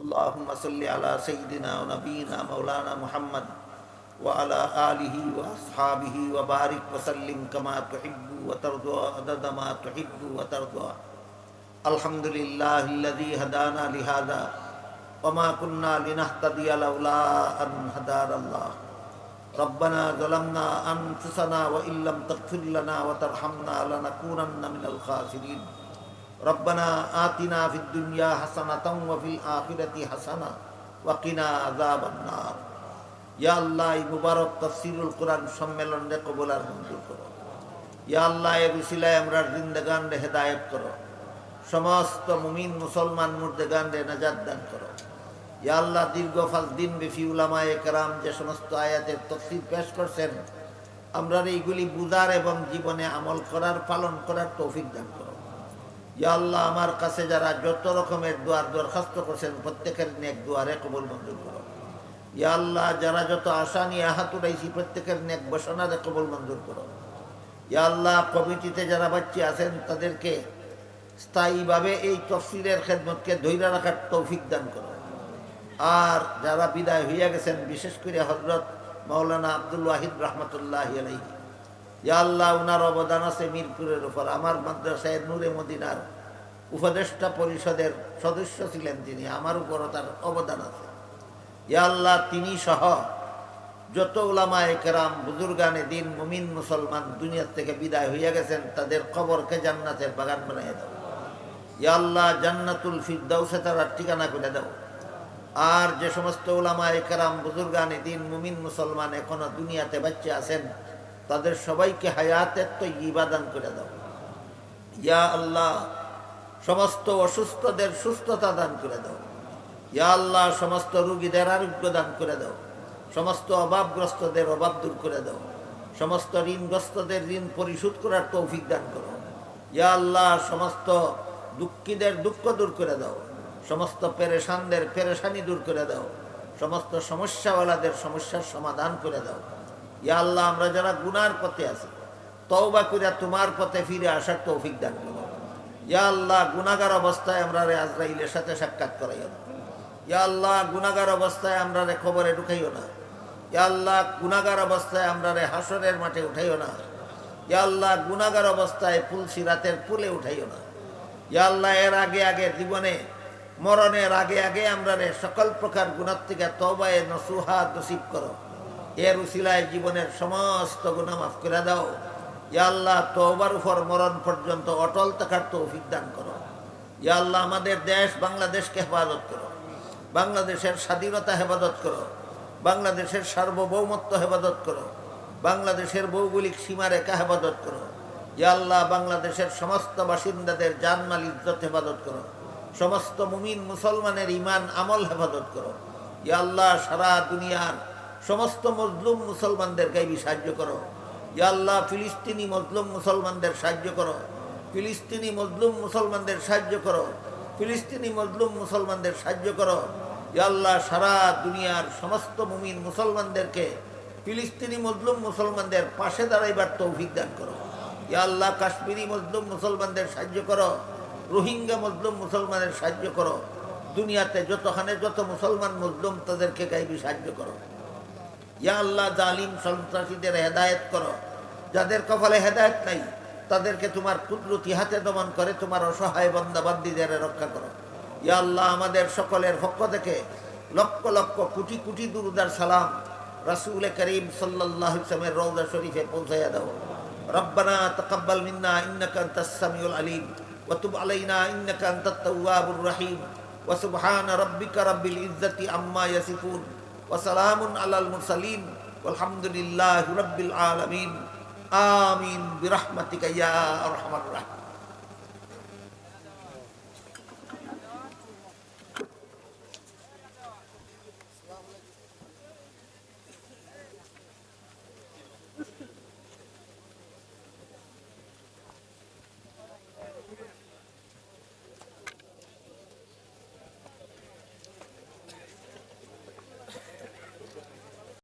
اللهم صل على سيدنا ونبينا مولانا محمد وعلى آله وأصحابه وبارك وسلم كما تحب وترضى عدد ما تحب وترضى الحمد لله الذي هدانا لهذا وما كنا لنهتدي لولا أن هدانا الله ربنا ظلمنا أنفسنا وإن لم تغفر لنا وترحمنا لنكونن من الخاسرين রব্বানা আতিনা ফিদ দুনিয়া হাসানা ওয়া ফিল আখিরাতি হাসানা ওয়া কিনা আযাবান নার। ইয়া আল্লাহ, এই মুবারক তাফসিরুল কোরআন সম্মেলন রে কবুল আর মঞ্জুর করো। ইয়া আল্লাহ এর উসিলায় আমরা জিন্দেগান রে হেদায়েত করো। সমস্ত মুমিন মুসলমান মুর্দেগান রে নাজাত দান করো। ইয়া আল্লাহ, দীর্ঘ ফাজ দিন বেফি উলামায়ে কেরাম যে সমস্ত আয়াতের তফসির পেশ করছেন আমরা এইগুলি বুঝার এবং জীবনে আমল করার, পালন করার তৌফিক দান করো। আল্লাহ, আমার কাছে যারা যত রকমের দোয়ার দরখাস্ত করছেন প্রত্যেকের নেক দুয়ারে কবুল মঞ্জুর করো। ইয়া আল্লাহ, যারা যত আশা নিয়ে হাত উঠাইছি, প্রত্যেকের নেক বসনারে কবুল মঞ্জুর করো। ইয়া আল্লাহ, কমিটিতে যারা বাচ্চা আছেন, তাদেরকে স্থায়ীভাবে এই তফসিলের খেদমতকে ধৈর্য রাখার তৌফিক দান করো। আর যারা বিদায় হইয়া গেছেন, বিশেষ করে হজরত মৌলানা আব্দুল ওয়াহিদ রহমতুল্লাহ আলাইহি ইয়া আল্লাহ, উনার অবদান আছে মিরপুরের উপর। আমার মাদ্রাসায় নূরে মদিনার উপদেষ্টা পরিষদের সদস্য ছিলেন তিনি, আমার উপরও তার অবদান আছে। ইয়া আল্লাহ, তিনি সহ যত উলামায়ে কেরাম, বুজুর্গানে দিন মুমিন মুসলমান দুনিয়ার থেকে বিদায় হইয়া গেছেন, তাদের কবরকে জান্নাতের বাগান বানাইয়া দাও। ইয়া আল্লাহ, জান্নাতুল ফিরদাউসে তারা ঠিকানা করে দাও। আর যে সমস্ত উলামায়ে কেরাম, বুজুর্গানে দিন মুমিন মুসলমান এখনও দুনিয়াতে বাচ্চা আছেন তাদের সবাইকে হায়াতের তো ইবাদান করে দাও। ইয়া আল্লাহ, সমস্ত অসুস্থদের সুস্থতা দান করে দাও। ইয়া আল্লাহ, সমস্ত রুগীদের আরোগ্য দান করে দাও। সমস্ত অভাবগ্রস্তদের অভাব দূর করে দাও। সমস্ত ঋণগ্রস্তদের ঋণ পরিশোধ করার তৌফিক দান করো। ইয়া আল্লাহ, সমস্ত দুঃখীদের দুঃখ দূর করে দাও। সমস্ত পেরেশানদের পেরেশানি দূর করে দাও। সমস্ত সমস্যাওয়ালাদের সমস্যার সমাধান করে দাও। ইয়া আল্লাহ, আমরা যারা গুনার পথে আছি, তওবা করিয়া তোমার পথে ফিরে আসার তৌফিক দান ইয়া আল্লাহ গুনাগার অবস্থায় আমরা রে আজরাইলের সাথে সাক্ষাৎ করাইও না। ইয়া আল্লাহ গুনাগার অবস্থায় আমরা রে খবরে ঢুকাইও না। ইয়া আল্লাহ গুনাগার অবস্থায় আমরা রে হাসরের মাঠে উঠাইও না। ইয়া আল্লাহ গুনাগার অবস্থায় ফুলসি রাতের পুলে উঠাইও না। ইয়া আল্লাহ, এর আগে আগে জীবনে, মরণের আগে আগে আমরা রে সকল প্রকার গুণার থেকে তবায় নসুহা নসিব করো। এর উসিলায় জীবনের সমস্ত গুণা মাফ করে দাও। ইয়া আল্লাহ, তওবার উপর মরণ পর্যন্ত অটল থাকার তৌফিক দান করো। ইয়া আল্লাহ, আমাদের দেশ বাংলাদেশকে হেফাজত করো। বাংলাদেশের স্বাধীনতা হেফাজত করো। বাংলাদেশের সার্বভৌমত্ব হেফাজত করো। বাংলাদেশের ভৌগোলিক সীমারেখা হেফাজত করো। আল্লাহ, বাংলাদেশের সমস্ত বাসিন্দাদের জানমাল ইজ্জত হেফাজত করো। সমস্ত মুমিন মুসলমানের ইমান আমল হেফাজত করো। আল্লাহ, সারা দুনিয়ার সমস্ত মজলুম মুসলমানদের গাইবি সাহায্য করো। ইয়া আল্লাহ, ফিলিস্তিনি মজলুম মুসলমানদের সাহায্য করো। ফিলিস্তিনি মজলুম মুসলমানদের সাহায্য করো। ফিলিস্তিনি মজলুম মুসলমানদের সাহায্য করো। ইয়া আল্লাহ, সারা দুনিয়ার সমস্ত মুমিন মুসলমানদেরকে ফিলিস্তিনি মজলুম মুসলমানদের পাশে দাঁড়াইবার তৌফিক দান করো। ইয়া আল্লাহ, কাশ্মীরি মজলুম মুসলমানদের সাহায্য করো। রোহিঙ্গা মজলুম মুসলমানের সাহায্য করো। দুনিয়াতে যতখানে যত মুসলমান মজলুম, তাদেরকে গাইবি সাহায্য করো। ইয়া আল্লাহ জালিম সন্ত্রাসীদের হেদায়েত করো। যাদের কপালে হেদায়েত নাই, তাদেরকে তোমার কুদরতি হাতে দমন করে তোমার অসহায় বন্দাবান্দিদের রক্ষা করো। ইয়া আল্লাহ আমাদের সকলের পক্ষ থেকে লক্ষ লক্ষ কোটি কোটি দুরুদার সালাম রাসূল করিম ওয়াসাল্লামের রওজা শরীফে পৌঁছাইয়া দাও। রব্বানা তাকাব্বাল মিন্না ইন্নাকা সামিউল আলিম ওয়া তুব আলাইনা ইন্নাকা আনতাত তাওয়াবুর রহিম ওয়া সুবহানা রাব্বিকা রাব্বিল ইজ্জাতি আম্মা ইয়াসিফুন। وسلام على المرسلين والحمد لله رب العالمين. آمين برحمتك يا أرحم الراحمين.